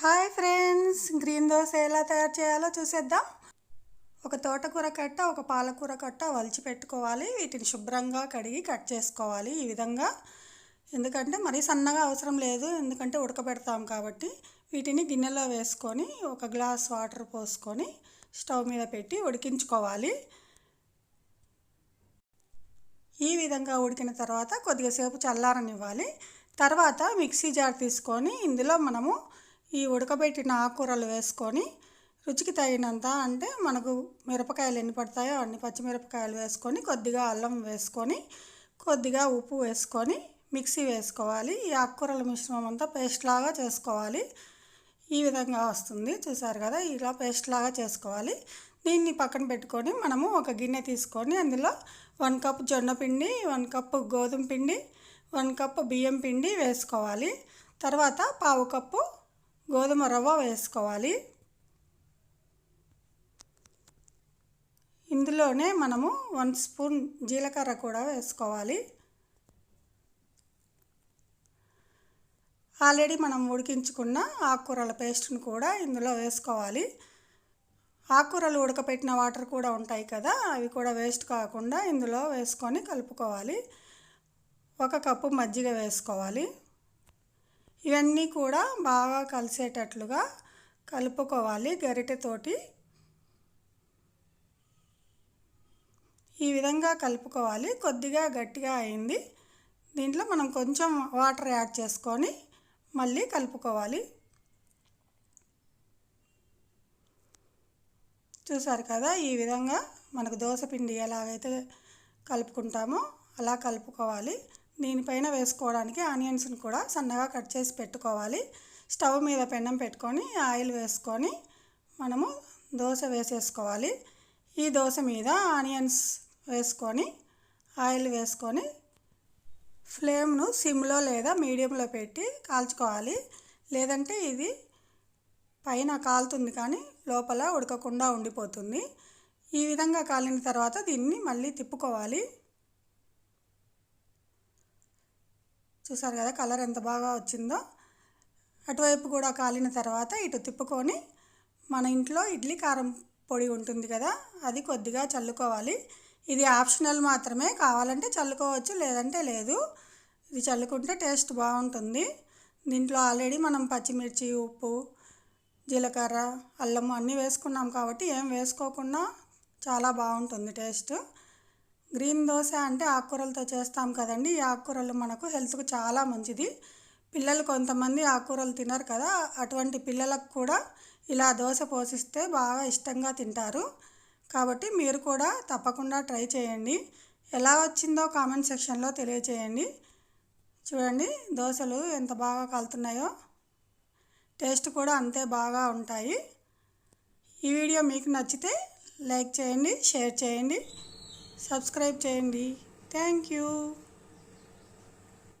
Hi friends green dosa ఎలా తయారు చేయాలో చూసేద్దాం. ఒక తోటకూర కట్ట ఒక పాలకూర కట్ట వలిచి పెట్టుకోవాలి. వీటిని శుభ్రంగా కడిగి కట్ చేసుకోవాలి ఈ విధంగా. ఎందుకంటే మరీ సన్నగా అవసరం లేదు ఎందుకంటే ఉడకబెడతాం కాబట్టి. వీటిని గిన్నెలో వేసుకొని ఒక గ్లాస్ వాటర్ పోసుకొని స్టవ్ మీద పెట్టి ఉడికించుకోవాలి. ఈ విధంగా ఉడికిన తర్వాత కొద్దిగా సేపు చల్లారనివ్వాలి. తర్వాత మిక్సీ జార్ తీసుకొని ఇందులో మనము ఈ ఉడకబెట్టిన ఆకుకూరలు వేసుకొని రుచికి తగినంత అంటే మనకు మిరపకాయలు ఎన్ని పడతాయో అన్ని పచ్చిమిరపకాయలు వేసుకొని కొద్దిగా అల్లం వేసుకొని కొద్దిగా ఉప్పు వేసుకొని మిక్సీ వేసుకోవాలి. ఈ ఆకుకూరల మిశ్రమం అంతా పేస్ట్ లాగా చేసుకోవాలి. ఈ విధంగా వస్తుంది. చూసారు కదా? ఇలా పేస్ట్ లాగా చేసుకోవాలి. దీన్ని పక్కన పెట్టుకొని మనము ఒక గిన్నె తీసుకొని అందులో వన్ కప్ జొన్న పిండి వన్ కప్ గోధుమ పిండి వన్ కప్ బియ్యం పిండి వేసుకోవాలి. తర్వాత పావు కప్పు గోధుమ రవ్వ వేసుకోవాలి. ఇందులోనే మనము వన్ స్పూన్ జీలకర్ర కూడా వేసుకోవాలి. ఆల్రెడీ మనం ఉడికించుకున్న ఆకుకూరల పేస్ట్ని కూడా ఇందులో వేసుకోవాలి. ఆకుకూరలు ఉడకపెట్టిన వాటర్ కూడా ఉంటాయి కదా అవి కూడా వేస్ట్ కాకుండా ఇందులో వేసుకొని కలుపుకోవాలి. ఒక కప్పు మజ్జిగ వేసుకోవాలి. ఇవన్నీ కూడా బాగా కలిసేటట్లుగా కలుపుకోవాలి గరిటెతోటి. ఈ విధంగా కలుపుకోవాలి. కొద్దిగా గట్టిగా అయింది. దీంట్లో మనం కొంచెం వాటర్ యాడ్ చేసుకొని మళ్ళీ కలుపుకోవాలి. చూసారు కదా ఈ విధంగా మనకు దోశ పిండి ఎలాగైతే కలుపుకుంటామో అలా కలుపుకోవాలి. దీనిపైన వేసుకోవడానికి ఆనియన్స్ని కూడా సన్నగా కట్ చేసి పెట్టుకోవాలి. స్టవ్ మీద పెన్నం పెట్టుకొని ఆయిల్ వేసుకొని మనము దోశ వేసేసుకోవాలి. ఈ దోశ మీద ఆనియన్స్ వేసుకొని ఆయిల్ వేసుకొని ఫ్లేమ్ను సిమ్లో లేదా మీడియంలో పెట్టి కాల్చుకోవాలి. లేదంటే ఇది పైన కాలుతుంది కానీ లోపల ఉడకకుండా ఉండిపోతుంది. ఈ విధంగా కాలిన తర్వాత దీన్ని మళ్ళీ తిప్పుకోవాలి. చూసారు కదా కలర్ ఎంత బాగా వచ్చిందో. అటువైపు కూడా కాలిన తర్వాత ఇటు తిప్పుకొని మన ఇంట్లో ఇడ్లీ కారం పొడి ఉంటుంది కదా అది కొద్దిగా చల్లుకోవాలి. ఇది ఆప్షనల్ మాత్రమే కావాలంటే చల్లుకోవచ్చు లేదంటే లేదు. ఇది చల్లుకుంటే టేస్ట్ బాగుంటుంది. దీంట్లో ఆల్రెడీ మనం పచ్చిమిర్చి ఉప్పు జీలకర్ర అల్లం అన్నీ వేసుకున్నాం కాబట్టి ఏం వేసుకోకుండా చాలా బాగుంటుంది టేస్ట్. గ్రీన్ దోశ అంటే ఆకుకూరలతో చేస్తాం కదండి. ఈ ఆకుకూరలు మనకు హెల్త్కు చాలా మంచిది. పిల్లలు కొంతమంది ఆకుకూరలు తినరు కదా. అటువంటి పిల్లలకు కూడా ఇలా దోశ పోసిస్తే బాగా ఇష్టంగా తింటారు. కాబట్టి మీరు కూడా తప్పకుండా ట్రై చేయండి. ఎలా వచ్చిందో కామెంట్ సెక్షన్లో తెలియచేయండి. చూడండి దోశలు ఎంత బాగా కలుతున్నాయో. టేస్ట్ కూడా అంతే బాగా ఉంటాయి. ఈ వీడియో మీకు నచ్చితే లైక్ చేయండి షేర్ చేయండి. సబ్స్క్రైబ్ చేయండి థ్యాంక్ యూ